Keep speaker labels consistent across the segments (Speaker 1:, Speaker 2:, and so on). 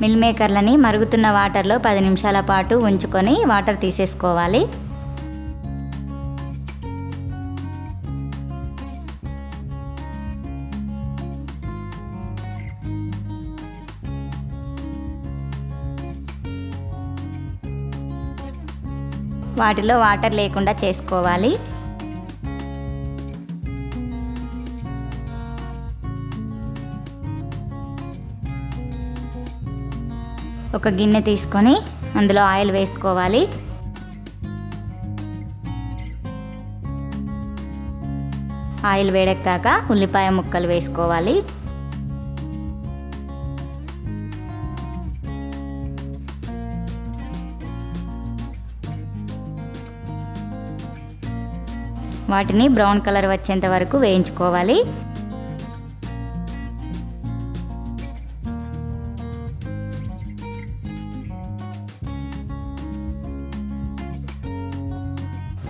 Speaker 1: Mill మేకర్లని మరుగుతున్న వాటర్లో పది నిమిషాల పాటు ఉంచుకొని వాటర్ తీసేసుకోవాలి. వాటిలో వాటర్ లేకుండా చేసుకోవాలి. ఒక గిన్నె తీసుకొని అందులో ఆయిల్ వేసుకోవాలి. ఆయిల్ వేడెక్కాక ఉల్లిపాయ ముక్కలు వేసుకోవాలి. వాటిని బ్రౌన్ కలర్ వచ్చేంత వరకు వేయించుకోవాలి.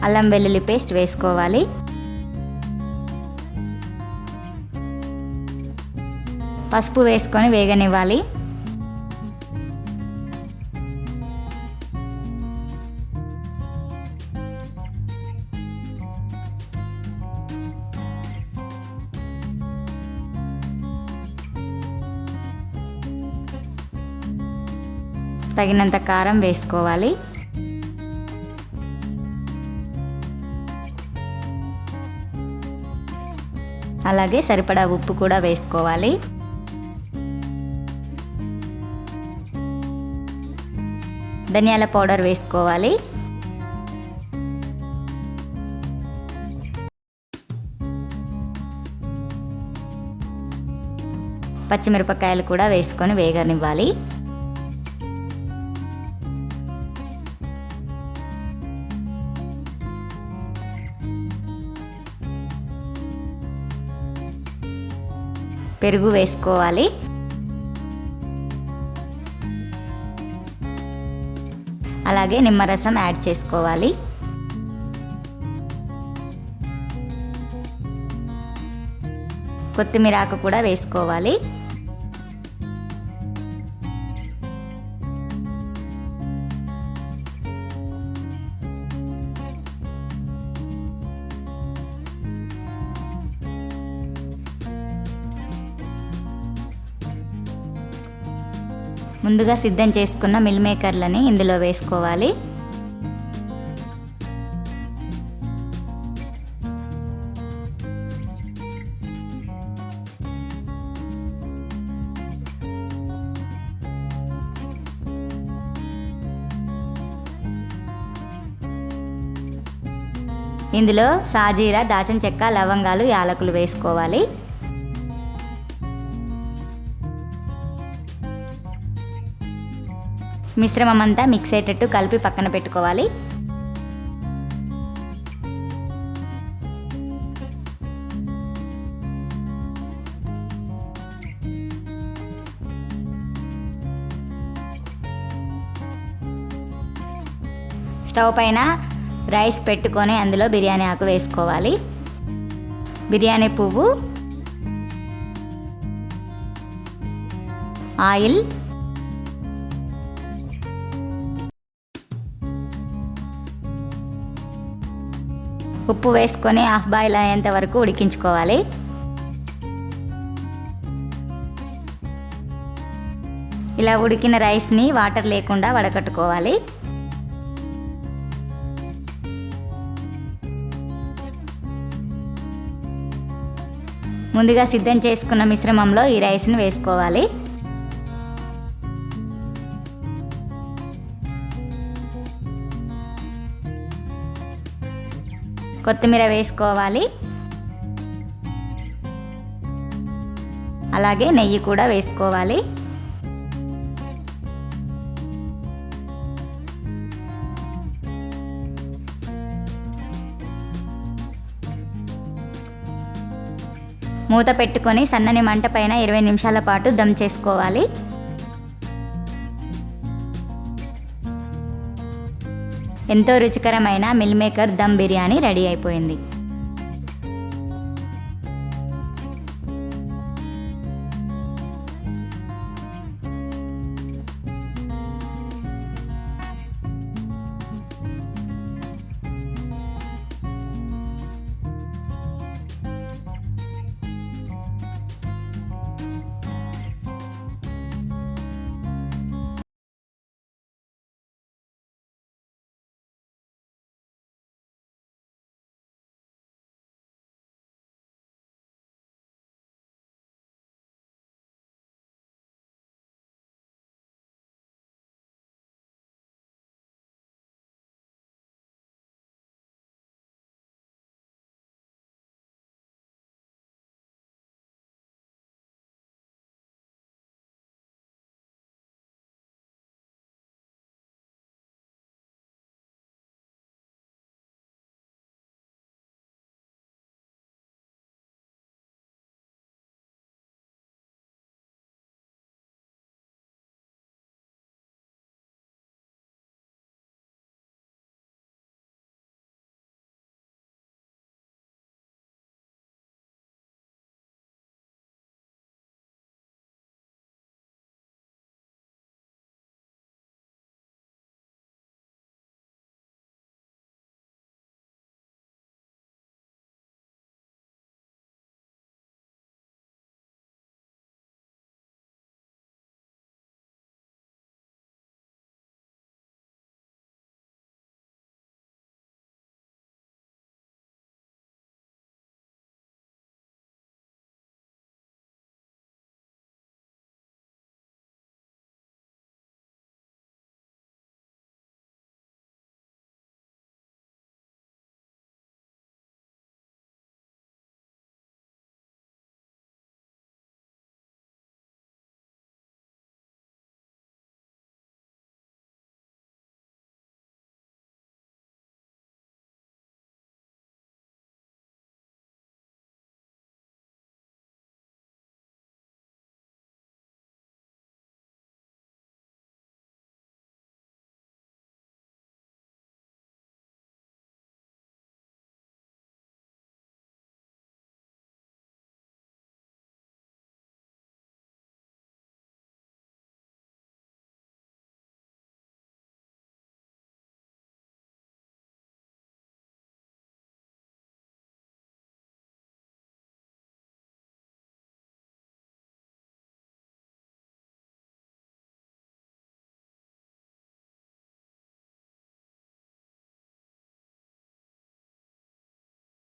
Speaker 1: అల్లం వెల్లుల్లి పేస్ట్ వేసుకోవాలి. పసుపు వేసుకొని వేగనివ్వాలి. తగినంత కారం వేసుకోవాలి. అలాగే సరిపడా ఉప్పు కూడా వేసుకోవాలి. ధనియాల పౌడర్ వేసుకోవాలి. పచ్చిమిరపకాయలు కూడా వేసుకొని వేగనివ్వాలి. పెరుగు వేసుకోవాలి. అలాగే నిమ్మరసం యాడ్ చేసుకోవాలి. కొత్తిమీర ఆకు కూడా వేసుకోవాలి. ముందుగా సిద్ధం చేసుకున్న మిల్ మేకర్లని ఇందులో వేసుకోవాలి. ఇందులో సాజీరా దాచిన చెక్క లవంగాలు యాలకులు వేసుకోవాలి. మిశ్రమం అంతా మిక్స్ అయ్యేటట్టు కలిపి పక్కన పెట్టుకోవాలి. స్టవ్ పైన రైస్ పెట్టుకొని అందులో బిర్యానీ ఆకు వేసుకోవాలి. బిర్యానీ పువ్వు ఆయిల్ ఉప్పు వేసుకొని హాఫ్ బాయిల్ అయ్యేంత వరకు ఉడికించుకోవాలి. ఇలా ఉడికిన రైస్ని వాటర్ లేకుండా వడకట్టుకోవాలి. ముందుగా సిద్ధం చేసుకున్న మిశ్రమంలో ఈ రైస్ని వేసుకోవాలి. కొత్తిమీర వేసుకోవాలి. అలాగే నెయ్యి కూడా వేసుకోవాలి. మూత పెట్టుకొని సన్నని మంట పైన ఇరవై నిమిషాల పాటు దమ్ చేసుకోవాలి. ఎంతో రుచికరమైన meal maker dum biryani ready అయిపోయింది.